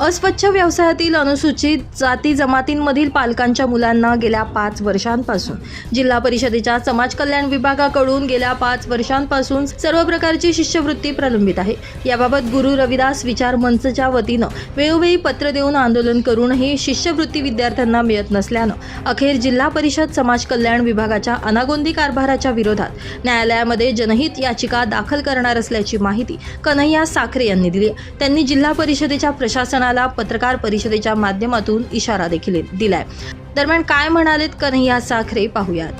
अस्वच्छ व्यवसायातील अनुसूचित जाती जमातींमधील पालकांच्या मुलांना गेल्या पाच वर्षांपासून जिल्हा परिषदेच्या समाज कल्याण विभागाकडून गेल्या पाच वर्षांपासून सर्व प्रकारची शिष्यवृत्ती प्रलंबित आहे. याबाबत गुरु रविदास विचार मंचच्या वतीनं वेळोवेळी पत्र देऊन आंदोलन करूनही शिष्यवृत्ती विद्यार्थ्यांना मिळत नसल्यानं अखेर जिल्हा परिषद समाज कल्याण विभागाच्या अनागोंदी कारभाराच्या विरोधात न्यायालयामध्ये जनहित याचिका दाखल करणार असल्याची माहिती कन्हैया साखरे यांनी दिली त्यांनी जिल्हा परिषदेच्या प्रशासनाला पत्रकार परिषदेच्या माध्यमातून इशारा देखील दिलाय. दरम्यान काय म्हणालेत कन्हैया साखरे पाहूयात.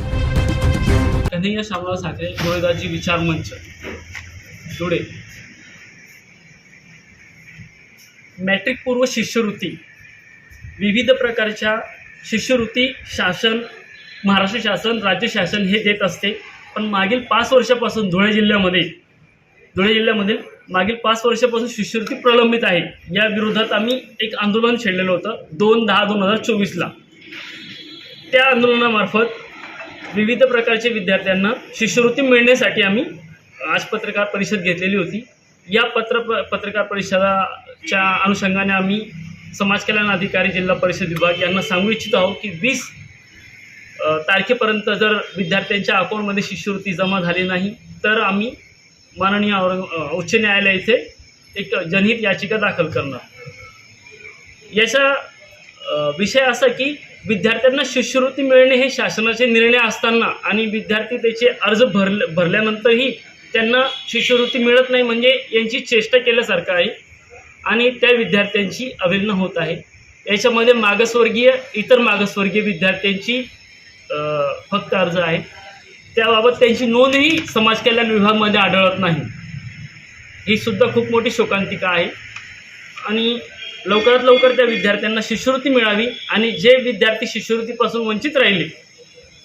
कन्हैया शामराव साखरे गोळेगावची विचार मंच धुळे. मॅट्रिक पूर्व शिष्यवृत्ती विविध प्रकारच्या शिष्यवृत्ती शासन महाराष्ट्र शासन राज्य शासन हे देत असते. पण मागील पाच वर्षापासून धुळे जिल्ह्यामध्ये धुळे जिल्ह्यामधील मागील पाच वर्षापासून शिष्यवृत्ती प्रलंबित आहे. या विरोधात आम्ही एक आंदोलन छेडलेलं होतं दोन दहा दोन हजार चोवीसला. त्या आंदोलनामार्फत विविध प्रकारच्या विद्यार्थ्यांना शिष्यवृत्ती मिळण्यासाठी आम्ही आज पत्रकार परिषद घेतलेली होती. या पत्र पत्रकार परिषदाच्या अनुषंगाने आम्ही समाज कल्याण अधिकारी जिल्हा परिषद विभाग यांना सांगू इच्छित आहोत की वीस तारखेपर्यंत जर विद्यार्थ्यांच्या अकाउंटमध्ये शिष्यवृत्ती जमा झाली नाही तर आम्ही माननीय औरंग उच्च न्यायालय येथे एक जनहित याचिका दाखल करणार. याचा विषय असा की विद्यार्थ्यांना शिष्यवृत्ती मिळणे हे शासनाचे निर्णय असताना आणि विद्यार्थी त्याचे अर्ज भरले भरल्यानंतरही त्यांना शिष्यवृत्ती मिळत नाही म्हणजे यांची चेष्टा केल्यासारखं आहे आणि त्या विद्यार्थ्यांची अवहेलना होत आहे. याच्यामध्ये मागासवर्गीय इतर मागासवर्गीय विद्यार्थ्यांची फक्त अर्ज आहेत. त्याबाबत त्यांची नोंदही समाज कल्याण विभागमध्ये आढळत नाही. ही सुद्धा खूप मोठी शोकांतिका आहे. आणि लवकरात लवकर त्या विद्यार्थ्यांना शिष्यवृत्ती मिळावी आणि जे विद्यार्थी शिष्यवृत्तीपासून वंचित राहिले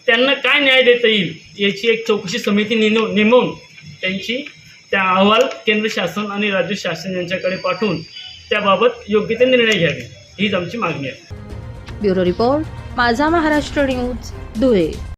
त्यांना काय न्याय देता येईल याची एक चौकशी समिती नेम नेमवून त्यांची त्या अहवाल केंद्र शासन आणि राज्य शासन यांच्याकडे पाठवून त्याबाबत योग्य ते निर्णय घ्यावे. हीच आमची मागणी आहे. ब्युरो रिपोर्ट माझा महाराष्ट्र न्यूज धुळे.